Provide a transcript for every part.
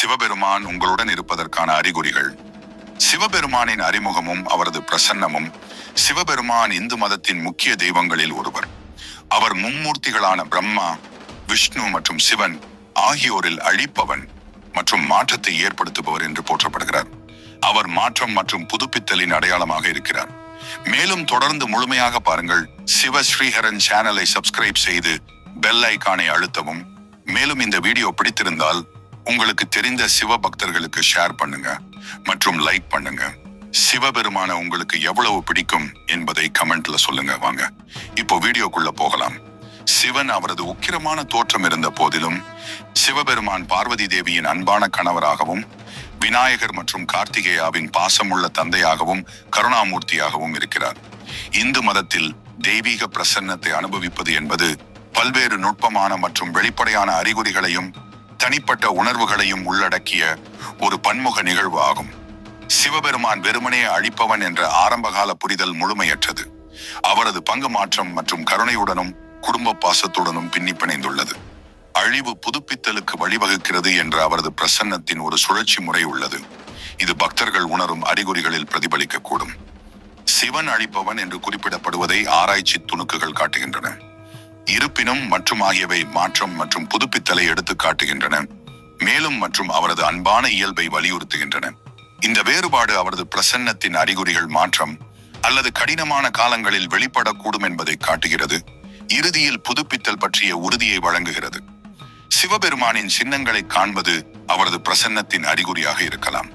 சிவபெருமான் உங்களுடன் இருப்பதற்கான அறிகுறிகள். சிவபெருமானின் அறிமுகமும் அவரது பிரசன்னமும் சிவபெருமான் இந்து மதத்தின் முக்கிய தெய்வங்களில் ஒருவர். அவர் மும்மூர்த்திகளான பிரம்மா விஷ்ணு மற்றும் சிவன் ஆகியோரில் அழிப்பவன் மற்றும் மாற்றத்தை ஏற்படுத்துபவர் என்று போற்றப்படுகிறார். அவர் மாற்றம் மற்றும் புதுப்பித்தலின் அடையாளமாக இருக்கிறார். மேலும் தொடர்ந்து முழுமையாக பாருங்கள். சிவ ஸ்ரீஹரன் சேனலை சப்ஸ்கிரைப் செய்து பெல் ஐக்கானை அழுத்தவும். மேலும் இந்த வீடியோ பிடித்திருந்தால் உங்களுக்கு தெரிந்த சிவ பக்தர்களுக்கு ஷேர் பண்ணுங்க மற்றும் லைக் பண்ணுங்க. சிவபெருமான உங்களுக்கு எவ்வளவு பிடிக்கும் என்பதை கமெண்ட்ல சொல்லுங்க வாங்க. இப்போ வீடியோக்குள்ள போகலாம். சிவன் அவரது உக்கிரமான தோற்றம் இருந்த போதிலும் சிவபெருமான் பார்வதி தேவியின் அன்பான கணவராகவும் விநாயகர் மற்றும் கார்த்திகேயாவின் பாசமுள்ள தந்தையாகவும் கருணாமூர்த்தியாகவும் இருக்கிறார். இந்து மதத்தில் தெய்வீக பிரசன்னத்தை அனுபவிப்பது என்பது பல்வேறு நுட்பமான மற்றும் வெளிப்படையான அறிகுறிகளையும் தனிப்பட்ட உணர்வுகளையும் உள்ளடக்கிய ஒரு பன்முக நிகழ்வு ஆகும். சிவபெருமான் வெறுமனே அழிப்பவன் என்ற ஆரம்பகால புரிதல் முழுமையற்றது. அவரது பங்கு மாற்றம் மற்றும் கருணையுடனும் குடும்ப பாசத்துடனும் பின்னி பிணைந்துள்ளது அழிவு புதுப்பித்தலுக்கு வழிவகுக்கிறது என்ற அவரது பிரசன்னத்தின் ஒரு சுழற்சி முறை உள்ளது. இது பக்தர்கள் உணரும் அறிகுறிகளில் பிரதிபலிக்கக்கூடும். சிவன் அழிப்பவன் என்று குறிப்பிடப்படுவதை ஆராய்ச்சி துணுக்குகள் காட்டுகின்றன. இருப்பினும் மற்றும் ஆகியவை மாற்றம் மற்றும் புதுப்பித்தலை எடுத்து காட்டுகின்றன மேலும் மற்றும் அவரது அன்பான இயல்பை வலியுறுத்துகின்றன. இந்த வேறுபாடு அவரது பிரசன்னத்தின் அறிகுறிகள் மாற்றம் அல்லது கடினமான காலங்களில் வெளிப்படக்கூடும் என்பதை காட்டுகிறது இறுதியில் புதுப்பித்தல் பற்றிய உறுதியை வழங்குகிறது. சிவபெருமானின் சின்னங்களை காண்பது அவரது பிரசன்னத்தின் அறிகுறியாக இருக்கலாம்.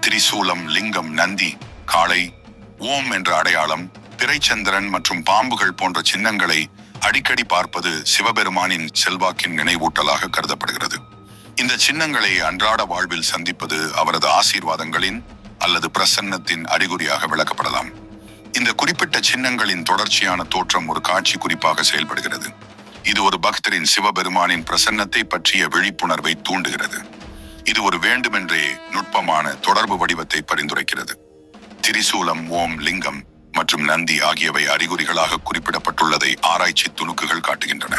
திரிசூலம் லிங்கம் நந்தி காளை ஓம் என்ற அடையாளம் பிறைச்சந்திரன் மற்றும் பாம்புகள் போன்ற சின்னங்களை அடிக்கடி பார்ப்பது சிவபெருமானின் செல்வாக்கின் நினைவூட்டலாக கருதப்படுகிறது. இந்த சின்னங்களை அன்றாட வாழ்வில் சந்திப்பது அவரது ஆசீர்வாதங்களின் அல்லது பிரசன்னத்தின் அறிகுறியாக விளக்கப்படலாம். இந்த குறிப்பிட்ட சின்னங்களின் தொடர்ச்சியான தோற்றம் ஒரு காட்சி குறிப்பாக செயல்படுகிறது. இது ஒரு பக்தரின் சிவபெருமானின் பிரசன்னத்தை பற்றிய விழிப்புணர்வை தூண்டுகிறது. இது ஒரு வேண்டுமென்றே நுட்பமான தொடர்பு வடிவத்தை பரிந்துரைக்கிறது. திரிசூலம் ஓம் லிங்கம். மற்றும் நந்தி ஆகியவை அறிகுறிகளாக குறிப்பிடப்பட்டுள்ளதை ஆராய்ச்சி துணுக்குகள் காட்டுகின்றன.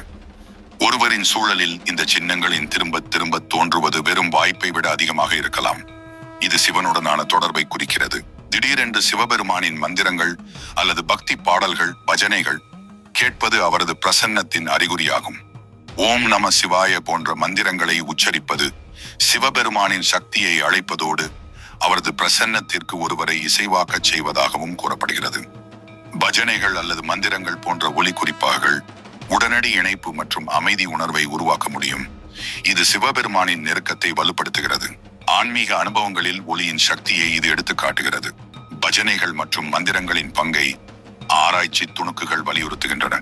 ஒருவரின் சூழலில் இந்த சின்னங்களின் திரும்ப திரும்ப தோன்றுவது வெறும் வாய்ப்பை விட அதிகமாக இருக்கலாம். இது சிவனுடனான தொடர்பை குறிக்கிறது. திடீரென்று சிவபெருமானின் மந்திரங்கள் அல்லது பக்தி பாடல்கள் பஜனைகள் கேட்பது அவரது பிரசன்னத்தின் அறிகுறியாகும். ஓம் நம சிவாய போன்ற மந்திரங்களை உச்சரிப்பது சிவபெருமானின் சக்தியை அழைப்பதோடு அவரது பிரசன்னத்திற்கு ஒருவரை இசைவாக்கச் செய்வதாகவும் கூறப்படுகிறது. பஜனைகள் அல்லது மந்திரங்கள் போன்ற ஒலி குறிப்பாகள் உடனடி இணைப்பு மற்றும் அமைதி உணர்வை உருவாக்க முடியும். இது சிவபெருமானின் நெருக்கத்தை வலுப்படுத்துகிறது. ஆன்மீக அனுபவங்களில் ஒளியின் சக்தியை இது எடுத்து காட்டுகிறது. பஜனைகள் மற்றும் மந்திரங்களின் பங்கை ஆராய்ச்சி துணுக்குகள் வலியுறுத்துகின்றன.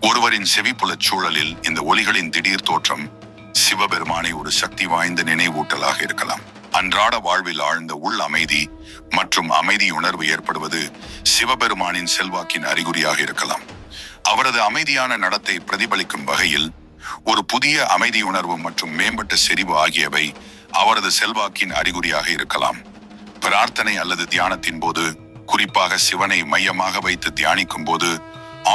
ஒருவரின் செவிப்புலச் சூழலில் இந்த ஒலிகளின் திடீர் தோற்றம் சிவபெருமானை ஒரு சக்தி வாய்ந்த நினைவூட்டலாக இருக்கலாம். அன்றாட வாழ்வில் ஆழ்ந்த உள் அமைதி மற்றும் அமைதி உணர்வு ஏற்படுவது சிவபெருமானின் செல்வாக்கின் அறிகுறியாக இருக்கலாம். அவரது அமைதியான நடத்தை பிரதிபலிக்கும் வகையில் ஒரு புதிய அமைதி உணர்வு மற்றும் மேம்பட்ட செறிவு ஆகியவை அவரது செல்வாக்கின் அறிகுறியாக இருக்கலாம். பிரார்த்தனை அல்லது தியானத்தின் போது குறிப்பாக சிவனை மையமாக வைத்து தியானிக்கும் போது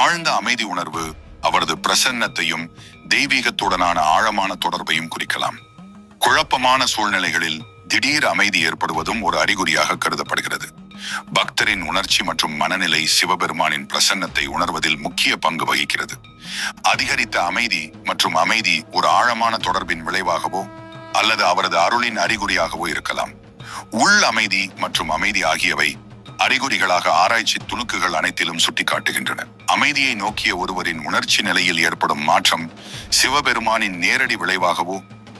ஆழ்ந்த அமைதி உணர்வு அவரது பிரசன்னத்தையும் தெய்வீகத்துடனான ஆழமான தொடர்பையும் குறிக்கலாம். குழப்பமான சூழ்நிலைகளில் திடீர் அமைதி ஏற்படுவதும் ஒரு அறிகுறியாக கருதப்படுகிறது. பக்தரின் உணர்ச்சி மற்றும் மனநிலை சிவபெருமானின் பிரசன்னத்தை உணர்வதில் முக்கிய பங்கு வகிக்கிறது. அதிகரித்த அமைதி மற்றும் அமைதி ஒரு ஆழமான தொடர்பின் விளைவாகவோ அல்லது அவரது அருளின் அறிகுறியாகவோ இருக்கலாம். உள் அமைதி மற்றும் அமைதி ஆகியவை அறிகுறிகளாக ஆராய்ச்சி துணுக்குகள் அனைத்திலும் சுட்டிக்காட்டுகின்றன. அமைதியை நோக்கிய ஒருவரின் உணர்ச்சி நிலையில் ஏற்படும் மாற்றம் சிவபெருமானின் நேரடி விளைவாகவோ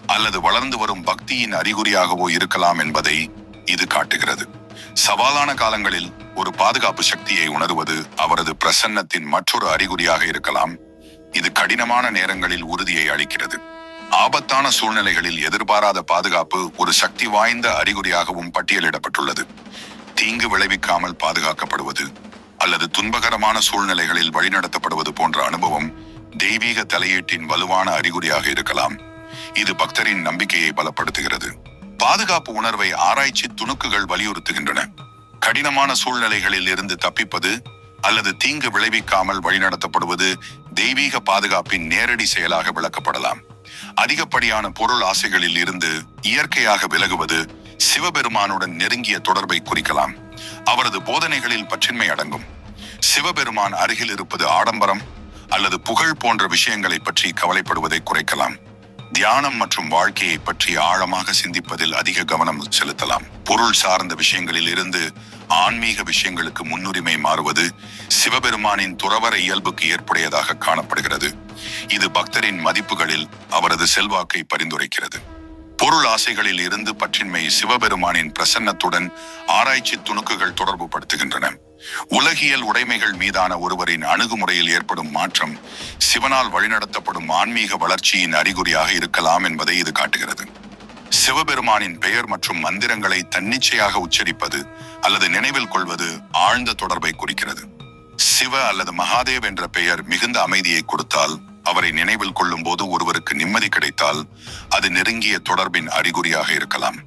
அல்லது வளர்ந்து வரும் பக்தியின் அறிகுறியாகவோ இருக்கலாம் என்பதை இது காட்டுகிறது. சவாலான காலங்களில் ஒரு பாதுகாப்பு சக்தியை உணர்வது அவரது பிரசன்னத்தின் மற்றொரு அறிகுறியாக இருக்கலாம். இது கடினமான நேரங்களில் உறுதியை அளிக்கிறது. ஆபத்தான சூழ்நிலைகளில் எதிர்பாராத பாதுகாப்பு ஒரு சக்தி வாய்ந்த அறிகுறியாகவும் பட்டியலிடப்பட்டுள்ளது. தீங்கு விளைவிக்காமல் பாதுகாக்கப்படுவது அல்லது துன்பகரமான சூழ்நிலைகளில் வழிநடத்தப்படுவது போன்ற அனுபவம் தெய்வீக தலையீட்டின் வலுவான அறிகுறியாக இருக்கலாம். இது பக்தரின் நம்பிக்கையை பலப்படுத்துகிறது. பாதுகாப்பு உணர்வை ஆராய்ச்சி துணுக்குகள் வலியுறுத்துகின்றன. கடினமான சூழ்நிலைகளில் இருந்து தப்பிப்பது அல்லது தீங்கு விளைவிக்காமல் வழிநடத்தப்படுவது தெய்வீக பாதுகாப்பின் நேரடி செயலாக விளக்கப்படலாம். அதிகப்படியான பொருள் ஆசைகளில் இருந்து இயற்கையாக விலகுவது சிவபெருமானுடன் நெருங்கிய தொடர்பை குறிக்கலாம். அவரது போதனைகளில் பற்றின்மை அடங்கும். சிவபெருமான் அருகில் இருப்பது ஆடம்பரம் அல்லது புகழ் போன்ற விஷயங்களை பற்றி கவலைப்படுவதை குறைக்கலாம். தியானம் மற்றும் வாழ்க்கையை பற்றி ஆழமாக சிந்திப்பதில் அதிக கவனம் செலுத்தலாம். பொருள் சார்ந்த விஷயங்களில் இருந்து ஆன்மீக விஷயங்களுக்கு முன்னுரிமை மாறுவது சிவபெருமானின் துறவர இயல்புக்கு ஏற்புடையதாக காணப்படுகிறது. இது பக்தரின் மதிப்புகளில் அவரது செல்வாக்கை பரிந்துரைக்கிறது. பொருள் ஆசைகளில் இருந்து பற்றின்மை சிவபெருமானின் பிரசன்னத்துடன் ஆராய்ச்சி துணுக்குகள் தொடர்பு படுத்துகின்றன உலகியல் உடைமைகள் மீதான ஒருவரின் அணுகுமுறையில் ஏற்படும் மாற்றம் சிவனால் வழிநடத்தப்படும் ஆன்மீக வளர்ச்சியின் அறிகுறியாக இருக்கலாம் என்பதை இது காட்டுகிறது. சிவபெருமானின் பெயர் மற்றும் மந்திரங்களை தன்னிச்சையாக உச்சரிப்பது அல்லது நினைவில் கொள்வது ஆழ்ந்த தொடர்பை குறிக்கிறது. சிவ அல்லது மகாதேவ் என்ற பெயர் மிகுந்த அமைதியை கொடுத்தால் அவரை நினைவில் கொள்ளும் போது ஒருவருக்கு நிம்மதி கிடைத்தால் அது நெருங்கிய தொடர்பின் அறிகுறியாக இருக்கலாம்.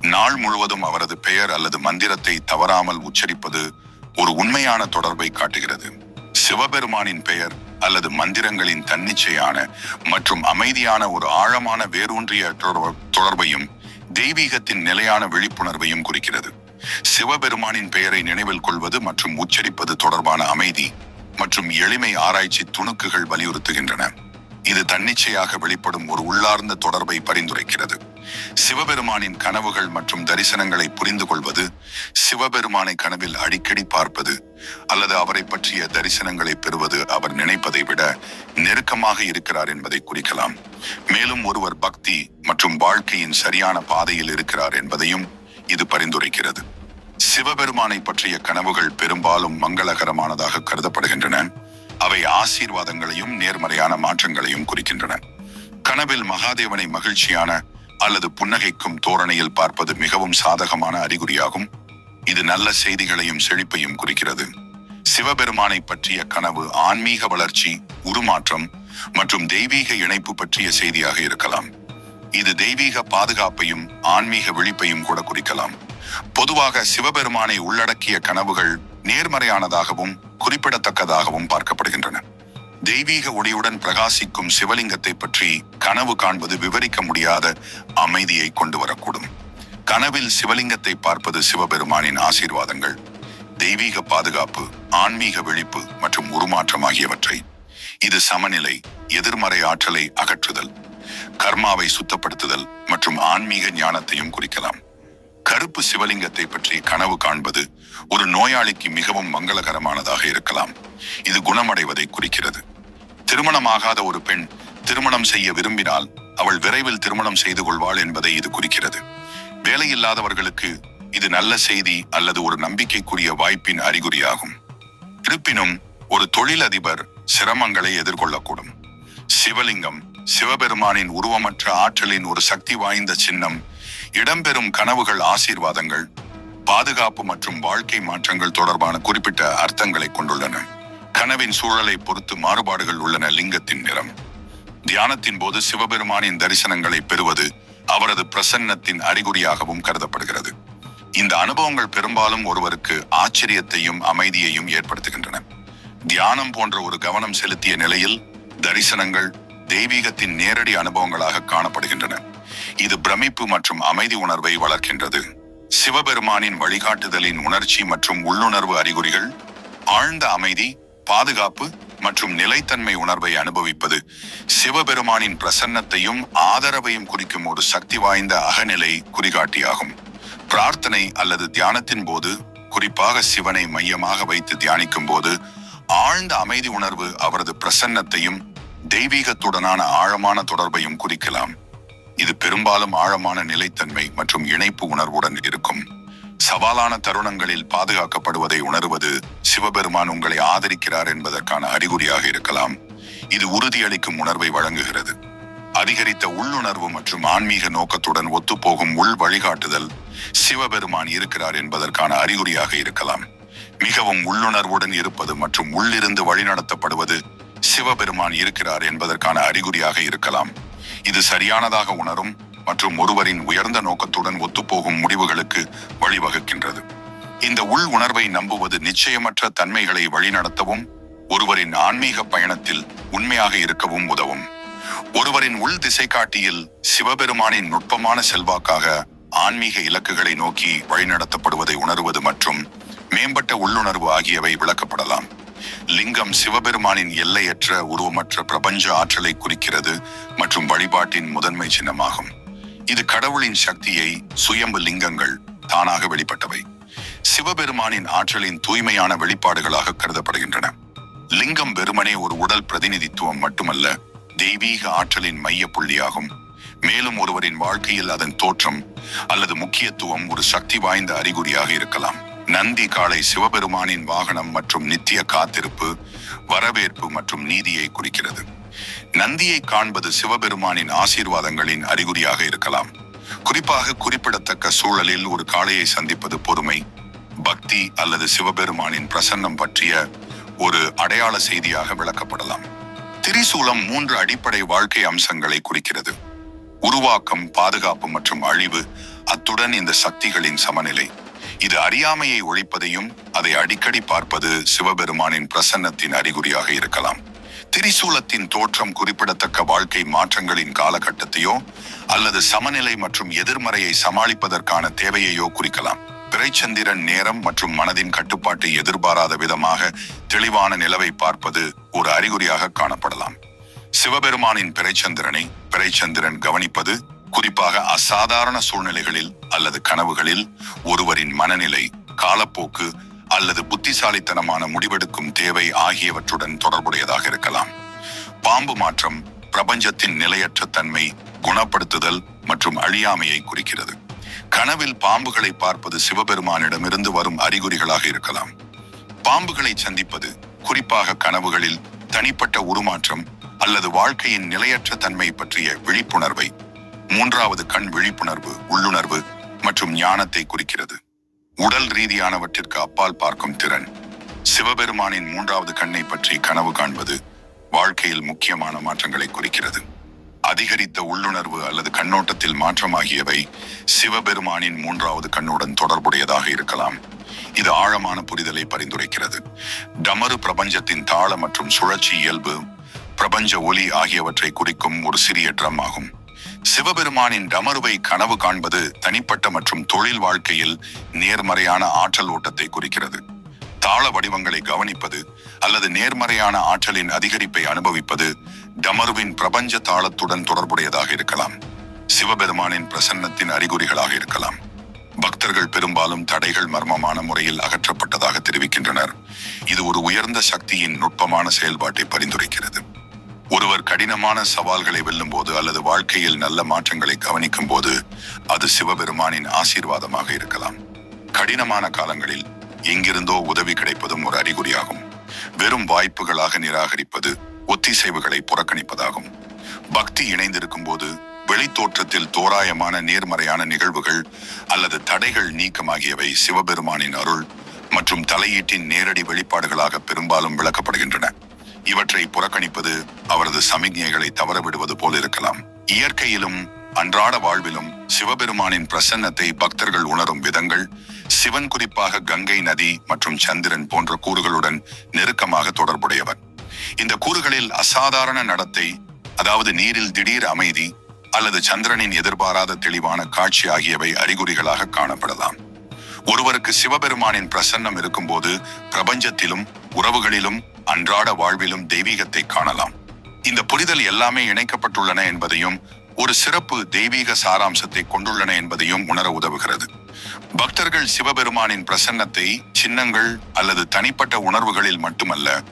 நாள் முழுவதும் அவரது பெயர் அல்லது மந்திரத்தை தவறாமல் உச்சரிப்பது ஒரு உண்மையான தொடர்பை காட்டுகிறது. சிவபெருமானின் பெயர் அல்லது மந்திரங்களின் தன்னிச்சையான மற்றும் அமைதியான ஒரு ஆழமான வேரூன்றிய தொடர்பையும் தெய்வீகத்தின் நிலையான விழிப்புணர்வையும் குறிக்கிறது. சிவபெருமானின் பெயரை நினைவில் கொள்வது மற்றும் உச்சரிப்பது தொடர்பான அமைதி மற்றும் எளிமை ஆராய்ச்சி துணுக்குகள் வலியுறுத்துகின்றன. இது தன்னிச்சையாக வெளிப்படும் ஒரு உள்ளார்ந்த தொடர்பை பரிந்துரைக்கிறது. சிவபெருமானின் கனவுகள் மற்றும் தரிசனங்களை புரிந்து கொள்வது சிவபெருமானை கனவில் அடிக்கடி பார்ப்பது அல்லது அவரை பற்றிய தரிசனங்களை பெறுவது அவர் நினைப்பதை விட நெருக்கமாக இருக்கிறார் என்பதை குறிக்கலாம். மேலும் ஒருவர் பக்தி மற்றும் வாழ்க்கையின் சரியான பாதையில் இருக்கிறார் என்பதையும் இது பரிந்துரைக்கிறது. சிவபெருமானை பற்றிய கனவுகள் பெரும்பாலும் மங்களகரமானதாக கருதப்படுகின்றன. அவை ஆசீர்வாதங்களையும் நேர்மறையான மாற்றங்களையும் குறிக்கின்றன. கனவில் மகாதேவனை மகிழ்ச்சியான அல்லது புன்னகைக்கும் தோரணையில் பார்ப்பது மிகவும் சாதகமான அறிகுறியாகும். இது நல்ல செய்திகளையும் செழிப்பையும் குறிக்கிறது. சிவபெருமானை பற்றிய கனவு ஆன்மீக வளர்ச்சி உருமாற்றம் மற்றும் தெய்வீக இணைப்பு பற்றிய செய்தியாக இருக்கலாம். இது தெய்வீக பாதுகாப்பையும் ஆன்மீக விழிப்பையும் கூட குறிக்கலாம். பொதுவாக சிவபெருமானை உள்ளடக்கிய கனவுகள் நேர்மறையானதாகவும் குறிப்பிடத்தக்கதாகவும் பார்க்கப்படுகின்றன. தெய்வீக ஒளியுடன் பிரகாசிக்கும் சிவலிங்கத்தை பற்றி கனவு காண்பது விவரிக்க முடியாத அமைதியை கொண்டு வரக்கூடும். கனவில் சிவலிங்கத்தை பார்ப்பது சிவபெருமானின் ஆசீர்வாதங்கள். தெய்வீக பாதுகாப்பு ஆன்மீக விழிப்பு மற்றும் உருமாற்றம் ஆகியவற்றை. இது சமநிலை எதிர்மறை ஆற்றலை அகற்றுதல். கர்மாவை சுத்தப்படுத்துதல் மற்றும் ஆன்மீக ஞானத்தையும் குறிக்கலாம். கருப்பு சிவலிங்கத்தை பற்றி கனவு காண்பது ஒரு நோயாளிக்கு மிகவும் மங்களகரமானதாக இருக்கலாம். இது குணமடைவதை குறிக்கிறது. திருமணமாகாத ஒரு பெண் திருமணம் செய்ய விரும்பினால் அவள் விரைவில் திருமணம் செய்து கொள்வாள் என்பதை இது குறிக்கிறது. வேலையில்லாதவர்களுக்கு இது நல்ல செய்தி அல்லது ஒரு நம்பிக்கைக்குரிய வாய்ப்பின் அறிகுறியாகும். இருப்பினும் ஒரு தொழிலதிபர் சிரமங்களை எதிர்கொள்ளக்கூடும். சிவலிங்கம் சிவபெருமானின் உருவமற்ற ஆற்றலின் ஒரு சக்தி வாய்ந்த சின்னம் இடம்பெறும் கனவுகள் ஆசீர்வாதங்கள் பாதுகாப்பு மற்றும் வாழ்க்கை மாற்றங்கள் தொடர்பான குறிப்பிட்ட அர்த்தங்களை கொண்டுள்ளன. கனவின் சூழலை பொறுத்து மாறுபாடுகள் உள்ளன லிங்கத்தின் நிறம். தியானத்தின் போது சிவபெருமானின் தரிசனங்களை பெறுவது அவரது பிரசன்னத்தின் அறிகுறியாகவும் கருதப்படுகிறது. இந்த அனுபவங்கள் பெரும்பாலும் ஒருவருக்கு ஆச்சரியத்தையும் அமைதியையும் ஏற்படுத்துகின்றன. தியானம் போன்ற ஒரு கவனம் செலுத்திய நிலையில் தரிசனங்கள் தெய்வீகத்தின் நேரடி அனுபவங்களாக காணப்படுகின்றன. இது பிரமிப்பு மற்றும் அமைதி உணர்வை வளர்க்கின்றது. சிவபெருமானின் வழிகாட்டுதலின் உணர்ச்சி மற்றும் உள்ளுணர்வு அறிகுறிகள் ஆழ்ந்த அமைதி பாதுகாப்பு மற்றும் நிலைத்தன்மை உணர்வை அனுபவிப்பது சிவபெருமானின் பிரசன்னத்தையும் ஆதரவையும் குறிக்கும் ஒரு சக்தி வாய்ந்த அகநிலை குறிகாட்டியாகும். பிரார்த்தனை அல்லது தியானத்தின் போது குறிப்பாக சிவனை மையமாக வைத்து தியானிக்கும் போது ஆழ்ந்த அமைதி உணர்வு அவரது பிரசன்னத்தையும் தெய்வீகத்துடனான ஆழமான தொடர்பையும் குறிக்கலாம். இது பெரும்பாலும் ஆழமான நிலைத்தன்மை மற்றும் இணைப்பு உணர்வுடன் இருக்கும். சவாலான தருணங்களில் பாதுகாக்கப்படுவதை உணர்வது சிவபெருமான் உங்களை ஆதரிக்கிறார் என்பதற்கான அறிகுறியாக இருக்கலாம். இது உறுதியளிக்கும் உணர்வை வழங்குகிறது. அதிகரித்த உள்ளுணர்வு மற்றும் ஆன்மீக நோக்கத்துடன் ஒத்துப்போகும் உள் வழிகாட்டுதல் சிவபெருமான் இருக்கிறார் என்பதற்கான அறிகுறியாக இருக்கலாம். மிகவும் உள்ளுணர்வுடன் இருப்பது மற்றும் உள்ளிருந்து வழிநடத்தப்படுவது சிவபெருமான் இருக்கிறார் என்பதற்கான அறிகுறியாக இருக்கலாம். இது சரியானதாக உணரும் மற்றும் ஒருவரின் உயர்ந்த நோக்கத்துடன் ஒத்துப்போகும் முடிவுகளுக்கு வழிவகுக்கின்றது. இந்த உள் உணர்வை நம்புவது நிச்சயமற்ற தன்மைகளை வழிநடத்தவும் ஒருவரின் ஆன்மீக பயணத்தில் உண்மையாக இருக்கவும் உதவும். ஒருவரின் உள் திசைகாட்டியில் சிவபெருமானின் நுட்பமான செல்வாக்காக ஆன்மீக இலக்குகளை நோக்கி வழிநடத்தப்படுவதை உணர்வது மற்றும் மேம்பட்ட உள்ளுணர்வு ஆகியவை விளக்கப்படலாம். லிங்கம் சிவபெருமானின் எல்லையற்ற உருவமற்ற பிரபஞ்ச ஆற்றலை குறிக்கிறது மற்றும் வழிபாட்டின் முதன்மை சின்னமாகும். இது கடவுளின் சக்தியை சுயம்பு லிங்கங்கள் தானாக வெளிப்பட்டவை. சிவபெருமானின் ஆற்றலின் தூய்மையான வெளிப்பாடுகளாக கருதப்படுகின்றன. லிங்கம் வெறுமனே ஒரு உடல் பிரதிநிதித்துவம் மட்டுமல்ல தெய்வீக ஆற்றலின் மைய புள்ளியாகும். மேலும் ஒருவரின் வாழ்க்கையில் அதன் தோற்றம் அல்லது முக்கியத்துவம் ஒரு சக்தி வாய்ந்த அறிகுறியாக இருக்கலாம். நந்தி காளை சிவபெருமானின் வாகனம் மற்றும் நித்திய காத்திருப்பு வரவேற்பு மற்றும் நீதியை குறிக்கிறது. நந்தியை காண்பது சிவபெருமானின் ஆசீர்வாதங்களின் அறிகுறியாக இருக்கலாம். குறிப்பாக குறிப்பிடத்தக்க சூழலில் ஒரு காளையை சந்திப்பது பொறுமை பக்தி அல்லது சிவபெருமானின் பிரசன்னம் பற்றிய ஒரு அடையாள செய்தியாக விளக்கப்படலாம். திரிசூலம் மூன்று அடிப்படை வாழ்க்கை அம்சங்களை குறிக்கிறது. உருவாக்கம் பாதுகாப்பு மற்றும் அழிவு அத்துடன் இந்த சக்திகளின் சமநிலை. இது அறியாமையை ஒழிப்பதையும் அதை அடிக்கடி பார்ப்பது சிவபெருமானின் பிரசன்னத்தின் அறிகுறியாக இருக்கலாம். திரிசூலத்தின் தோற்றம் குறிப்பிடத்தக்க வாழ்க்கை மாற்றங்களின் காலகட்டத்தையோ அல்லது சமநிலை மற்றும் எதிர்மறையை சமாளிப்பதற்கான தேவையையோ குறிக்கலாம். பிறைச்சந்திரன் நேரம் மற்றும் மனதின் கட்டுப்பாட்டை எதிர்பாராத விதமாக தெளிவான நிலவை பார்ப்பது ஒரு அறிகுறியாக காணப்படலாம். சிவபெருமானின் பிறைச்சந்திரனை பிறைச்சந்திரன் கவனிப்பது குறிப்பாக அசாதாரண சூழ்நிலைகளில் அல்லது கனவுகளில் ஒருவரின் மனநிலை காலப்போக்கு அல்லது புத்திசாலித்தனமான முடிவெடுக்கும் தேவை ஆகியவற்றுடன் தொடர்புடையதாக இருக்கலாம். பாம்பு மாற்றம் பிரபஞ்சத்தின் நிலையற்ற தன்மை குணப்படுத்துதல் மற்றும் அழியாமையை குறிக்கிறது. கனவில் பாம்புகளை பார்ப்பது சிவபெருமானிடமிருந்து வரும் அறிகுறிகளாக இருக்கலாம். பாம்புகளை சந்திப்பது குறிப்பாக கனவுகளில் தனிப்பட்ட உருமாற்றம் அல்லது வாழ்க்கையின் நிலையற்ற தன்மை பற்றிய விழிப்புணர்வை மூன்றாவது கண் விழிப்புணர்வு உள்ளுணர்வு மற்றும் ஞானத்தை குறிக்கிறது. உடல் ரீதியானவற்றிற்கு அப்பால் பார்க்கும் திறன். சிவபெருமானின் மூன்றாவது கண்ணை பற்றி கனவு காண்பது வாழ்க்கையில் முக்கியமான மாற்றங்களை குறிக்கிறது. அதிகரித்த உள்ளுணர்வு அல்லது கண்ணோட்டத்தில் மாற்றமாகியவை சிவபெருமானின் மூன்றாவது கண்ணுடன் தொடர்புடையதாக இருக்கலாம். இது ஆழமான புரிதலை பரிந்துரைக்கிறது. டமரு பிரபஞ்சத்தின் தாள மற்றும் சுழற்சி இயல்பு பிரபஞ்ச ஒலி ஆகியவற்றை குறிக்கும் ஒரு சிறிய ட்ரம் ஆகும். சிவபெருமானின் டமருவை கனவு காண்பது தனிப்பட்ட மற்றும் தொழில் வாழ்க்கையில் நேர்மறையான ஆற்றல் ஓட்டத்தை குறிக்கிறது. தாள வடிவங்களை கவனிப்பது அல்லது நேர்மறையான ஆற்றலின் அதிகரிப்பை அனுபவிப்பது டமருவின் பிரபஞ்ச தாளத்துடன் தொடர்புடையதாக இருக்கலாம். சிவபெருமானின் பிரசன்னத்தின் அறிகுறிகளாக இருக்கலாம். பக்தர்கள் பெரும்பாலும் தடைகள் மர்மமான முறையில் அகற்றப்பட்டதாக தெரிவிக்கின்றனர். இது ஒரு உயர்ந்த சக்தியின் நுட்பமான செயல்பாட்டை பரிந்துரைக்கிறது. ஒருவர் கடினமான சவால்களை வெல்லும் போது அல்லது வாழ்க்கையில் நல்ல மாற்றங்களை கவனிக்கும் போது அது சிவபெருமானின் ஆசீர்வாதமாக இருக்கலாம். கடினமான காலங்களில் எங்கிருந்தோ உதவி கிடைப்பதும் ஒரு அறிகுறியாகும். வெறும் வாய்ப்புகளாக நிராகரிப்பது ஒத்திசைவுகளை புறக்கணிப்பதாகும். பக்தி இணைந்திருக்கும் போது வெளித்தோற்றத்தில் தோராயமான நேர்மறையான நிகழ்வுகள் அல்லது தடைகள் நீக்கமாகியவை சிவபெருமானின் அருள் மற்றும் தலையீட்டின் நேரடி வெளிப்பாடுகளாக பெரும்பாலும் விளக்கப்படுகின்றன. இவற்றை புறக்கணிப்பது அவரது சமிக்ஞைகளை தவறவிடுவது போல் இருக்கலாம். இயற்கையிலும் அன்றாட வாழ்விலும் சிவபெருமானின் பிரசன்னத்தை பக்தர்கள் உணரும் விதங்கள் சிவன் குறிப்பாக கங்கை நதி மற்றும் சந்திரன் போன்ற கூறுகளுடன் நெருக்கமாக தொடர்புடையவர் இந்த கூறுகளில் அசாதாரண நடத்தை அதாவது நீரில் திடீர் அமைதி அல்லது சந்திரனின் எதிர்பாராத தெளிவான காட்சி ஆகியவை அறிகுறிகளாக காணப்படலாம். ஒருவருக்கு சிவபெருமானின் பிரசன்னம் இருக்கும்போது பிரபஞ்சத்திலும் உறவுகளிலும் அன்றாட வாழ்விலும் தெய்வீகத்தை காணலாம். இந்த புரிதல் எல்லாமே இணைக்கப்பட்டுள்ளன என்பதையும் ஒரு சிறப்பு தெய்வீக சாராம்சத்தை கொண்டுள்ளன என்பதையும் உணர உதவுகிறது. பக்தர்கள் சிவபெருமானின் பிரசன்னத்தை சின்னங்கள் அல்லது தனிப்பட்ட உணர்வுகளில் மட்டுமல்ல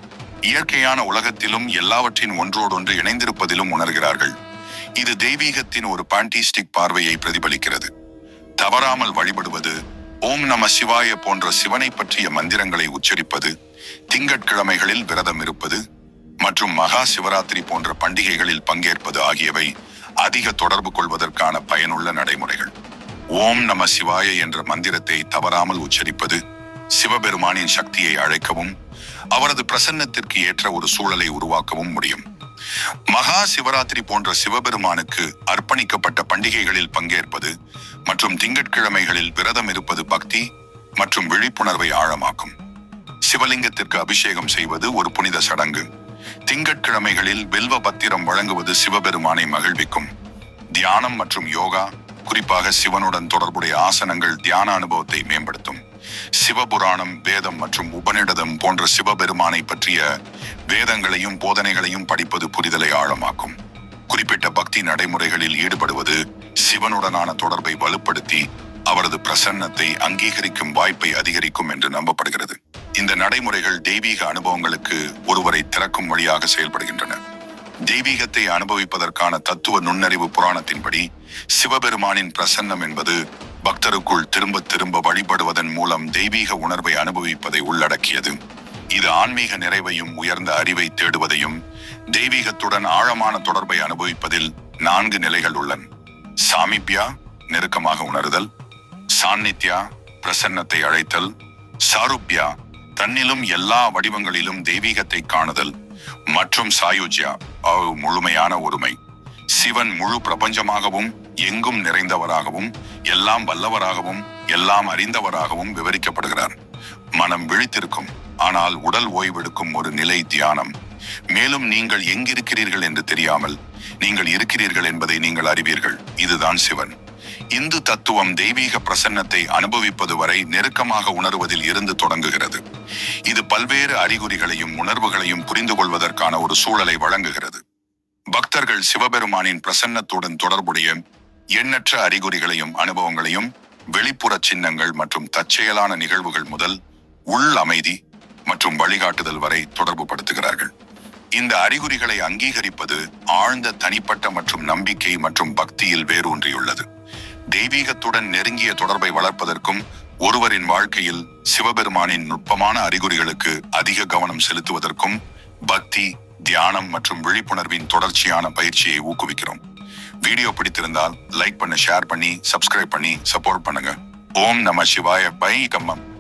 இயற்கையான உலகத்திலும் எல்லாவற்றின் ஒன்றோடொன்று இணைந்திருப்பதிலும் உணர்கிறார்கள். இது தெய்வீகத்தின் ஒரு பாண்டிஸ்டிக் பார்வையை பிரதிபலிக்கிறது. தவறாமல் வழிபடுவது ஓம் நம சிவாய போன்ற சிவனை பற்றிய மந்திரங்களை உச்சரிப்பது திங்கட்கிழமைகளில் விரதம் இருப்பது மற்றும் மகா சிவராத்திரி போன்ற பண்டிகைகளில் பங்கேற்பது ஆகியவை அதிக தொடர்பு கொள்வதற்கான பயனுள்ள நடைமுறைகள். ஓம் நம சிவாய என்ற மந்திரத்தை தவறாமல் உச்சரிப்பது சிவபெருமானின் சக்தியை அழைக்கவும் அவரது பிரசன்னத்திற்கு ஏற்ற ஒரு சூழலை உருவாக்கவும் முடியும். மகா சிவராத்திரி போன்ற சிவபெருமானுக்கு அர்ப்பணிக்கப்பட்ட பண்டிகைகளில் பங்கேற்பது மற்றும் திங்கட்கிழமைகளில் விரதம் இருப்பது பக்தி மற்றும் விழிப்புணர்வை ஆழமாக்கும். சிவலிங்கத்திற்கு அபிஷேகம் செய்வது ஒரு புனித சடங்கு. திங்கட்கிழமைகளில் வில்வ பத்திரம் வழங்குவது சிவபெருமானை மகிழ்விக்கும். தியானம் மற்றும் யோகா குறிப்பாக சிவனுடன் தொடர்புடைய ஆசனங்கள் தியான அனுபவத்தை மேம்படுத்தும். சிவபுராணம் வேதம் மற்றும் உபநிடதம் போன்ற சிவபெருமானை பற்றிய வேதங்களையும் போதனைகளையும் படிப்பது புரிதலை ஆழமாக்கும். குறிப்பிட்ட பக்தி நடைமுறைகளில் ஈடுபடுவது சிவனுடனான தொடர்பை வலுப்படுத்தி அவரது பிரசன்னத்தை அங்கீகரிக்கும் வாய்ப்பை அதிகரிக்கும் என்று நம்பப்படுகிறது. இந்த நடைமுறைகள் தெய்வீக அனுபவங்களுக்கு ஒருவரை திறக்கும் வழியாக செயல்படுகின்றன. தெய்வீகத்தை அனுபவிப்பதற்கான தத்துவ நுண்ணறிவு புராணத்தின்படி சிவபெருமானின் பிரசன்னம் என்பது பக்தருக்குள் திரும்ப திரும்ப வழிபடுவதன் மூலம் தெய்வீக உணர்வை அனுபவிப்பதை உள்ளடக்கியது. இது ஆன்மீக நிறைவையும் உயர்ந்த அறிவை தேடுவதையும் தெய்வீகத்துடன் ஆழமான தொடர்பை அனுபவிப்பதில் நான்கு நிலைகள் உள்ளன. சாமிப்யா நெருக்கமாக உணருதல். சாநித்யா பிரசன்னத்தை அழைத்தல் சாருப்யா தன்னிலும் எல்லா வடிவங்களிலும் தெய்வீகத்தை காணுதல் மற்றும் சாயுஜ்யா அவ் முழுமையான ஒருமை. சிவன் முழு பிரபஞ்சமாகவும் எங்கும் நிறைந்தவராகவும் எல்லாம் வல்லவராகவும் எல்லாம் அறிந்தவராகவும் விவரிக்கப்படுகிறார். மனம் விழித்திருக்கும் ஆனால் உடல் ஓய்வெடுக்கும் ஒரு நிலை தியானம். மேலும் நீங்கள் எங்கிருக்கிறீர்கள் என்று தெரியாமல் நீங்கள் இருக்கிறீர்கள் என்பதை நீங்கள் அறிவீர்கள். இதுதான் சிவன். இந்து தத்துவம் தெய்வீக பிரசன்னத்தை அனுபவிப்பது வரை நெருக்கமாக உணர்வதில் இருந்து தொடங்குகிறது. இது பல்வேறு அறிகுறிகளையும் உணர்வுகளையும் புரிந்து கொள்வதற்கான ஒரு சூழலை வழங்குகிறது. பக்தர்கள் சிவபெருமானின் பிரசன்னத்துடன் தொடர்புடைய எண்ணற்ற அறிகுறிகளையும் அனுபவங்களையும் வெளிப்புற சின்னங்கள் மற்றும் தற்செயலான நிகழ்வுகள் முதல் உள் அமைதி மற்றும் வழிகாட்டுதல் வரை தொடர்பு படுத்துகிறார்கள் இந்த அறிகுறிகளை அங்கீகரிப்பது ஆழ்ந்த தனிப்பட்ட மற்றும் நம்பிக்கை மற்றும் பக்தியில் வேரூன்றியுள்ளது. தெய்வீகத்துடன் நெருங்கிய தொடர்பை வளர்ப்பதற்கும் ஒருவரின் வாழ்க்கையில் சிவபெருமானின் நுட்பமான அறிகுறிகளுக்கு அதிக கவனம் செலுத்துவதற்கும் பக்தி தியானம் மற்றும் விழிப்புணர்வின் தொடர்ச்சியான பயிற்சியை ஊக்குவிக்கிறோம். வீடியோ பிடித்திருந்தால் லைக் பண்ண ஷேர் பண்ணி சப்ஸ்கிரைப் பண்ணி சப்போர்ட் பண்ணுங்க. ஓம் நம சிவாய பை கம்மம்.